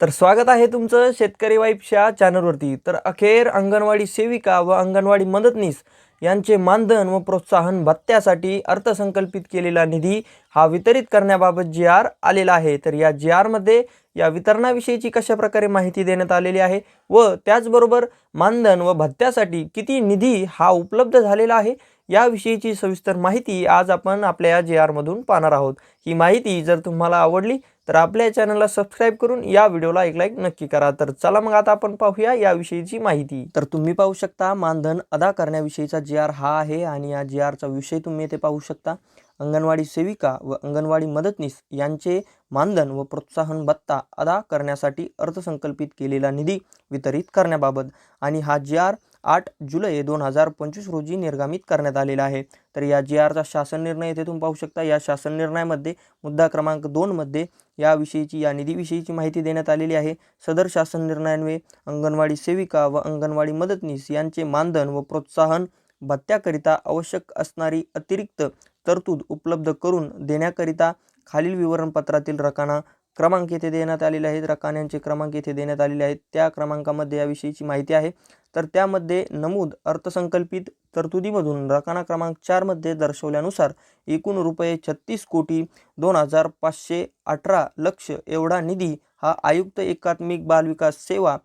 तर स्वागत आहे तुमचं शेतकरी वाईफच्या चॅनलवरती. तर अखेर अंगणवाडी सेविका व अंगणवाडी मदतनीस यांचे मानधन व प्रोत्साहन भत्त्यासाठी अर्थसंकल्पित केलेला निधी हा वितरित करण्याबाबत जी आर आलेला आहे. तर या जी आरमध्ये या वितरणाविषयीची कशा प्रकारे माहिती देण्यात आलेली आहे व त्याचबरोबर मानधन व भत्त्यासाठी किती निधी हा उपलब्ध झालेला आहे याविषयीची सविस्तर माहिती आज आपण आपल्या या जे आरमधून पाहणार आहोत. ही माहिती जर तुम्हाला आवडली तर आपल्या चॅनलला सबस्क्राईब करून या व्हिडिओला एक लाईक नक्की करा. तर चला मग आता आपण पाहूया याविषयीची माहिती. तर तुम्ही पाहू शकता मानधन अदा करण्याविषयीचा जी आर हा आहे आणि या जी आरचा विषय तुम्ही येथे पाहू शकता. अंगणवाडी सेविका व अंगणवाडी मदतनीस यांचे मानधन व प्रोत्साहन भत्ता अदा करण्यासाठी अर्थसंकल्पित केलेला निधी वितरित करण्याबाबत आणि हा जी आर आठ जुलै दोन हजार पंचवीस रोजी निर्गमित करण्यात आलेला आहे. तर या जी आरचा शासन निर्णय येथे तुम्ही पाहू शकता. या शासन निर्णयामध्ये मुद्दा क्रमांक दोनमध्ये याविषयीची या निधीविषयीची माहिती देण्यात आलेली आहे. सदर शासन निर्णयान्वये अंगणवाडी सेविका व अंगणवाडी मदतनीस यांचे मानधन व प्रोत्साहन भत्त्याकरिता आवश्यक असणारी अतिरिक्त तरतूद उपलब्ध करून देण्याकरिता खालील विवरणपत्रातील रकाना क्रमांक येथे देण्यात आलेले आहेत. रकान्यांचे क्रमांक येथे देण्यात आलेले आहेत. त्या क्रमांकामध्ये याविषयीची माहिती आहे. तर त्यामध्ये नमूद अर्थसंकल्पित तरतुदीमधून रकाना क्रमांक चारमध्ये दर्शवल्यानुसार एकूण रुपये छत्तीस कोटी दोन हजार पाचशे अठरा लक्ष एवढा निधी हा आयुक्त एकात्मिक बालविकास सेवा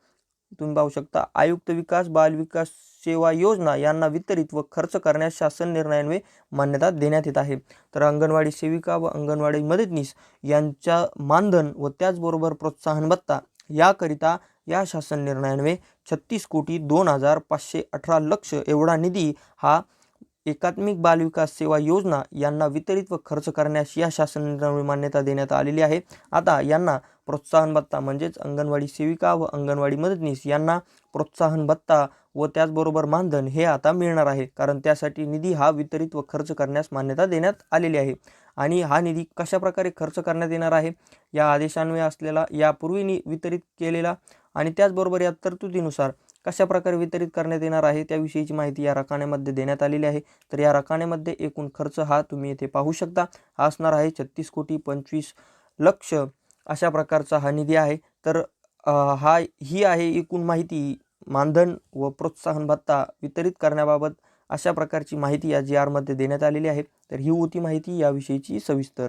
तुम्ही पाहू शकता. आयुक्त विकास बालविकास सेवा योजना यांना वितरित व खर्च करण्यास शासन निर्णयान्वये मान्यता देण्यात येत आहे. तर अंगणवाडी सेविका व अंगणवाडी मदतनीस यांच्या मानधन व त्याचबरोबर प्रोत्साहन भत्ता याकरिता या शासन निर्णयान्वये छत्तीस कोटी दोन हजार पाचशे अठरा लक्ष एवढा निधी हा एकात्मिक बालविकास सेवा योजना यांना वितरित व खर्च करण्यास या शासन निर्णयान्वये मान्यता देण्यात आलेली आहे. आता यांना प्रोत्साहन भत्ता म्हणजेच अंगणवाडी सेविका व अंगणवाडी मदतनीस यांना प्रोत्साहन भत्ता व त्याचबरोबर मानधन हे आता मिळणार आहे. कारण त्यासाठी निधी हा वितरित व खर्च करण्यास मान्यता देण्यात आलेली आहे. आणि हा निधी कशा प्रकारे खर्च करण्यात येणार आहे? या आदेशान्वये असलेला यापूर्वी नि वितरित केलेला आणि त्याचबरोबर या तरतुदीनुसार कशा प्रकारे वितरित करण्यात येणार आहे त्याविषयीची माहिती या रकान्यामध्ये देण्यात आलेली आहे. तर या रकान्यामध्ये एकूण खर्च हा तुम्ही येथे पाहू शकता. हा असणार आहे छत्तीस कोटी पंचवीस लक्ष अशा प्रकारचा हा निधी आहे. तर हा ही आहे एकूण माहिती. मानधन व प्रोत्साहन भत्ता वितरित करण्याबाबत अशा प्रकारची माहिती या जी आरमध्ये देण्यात आलेली आहे. तर ही होती माहिती. याविषयीची सविस्तर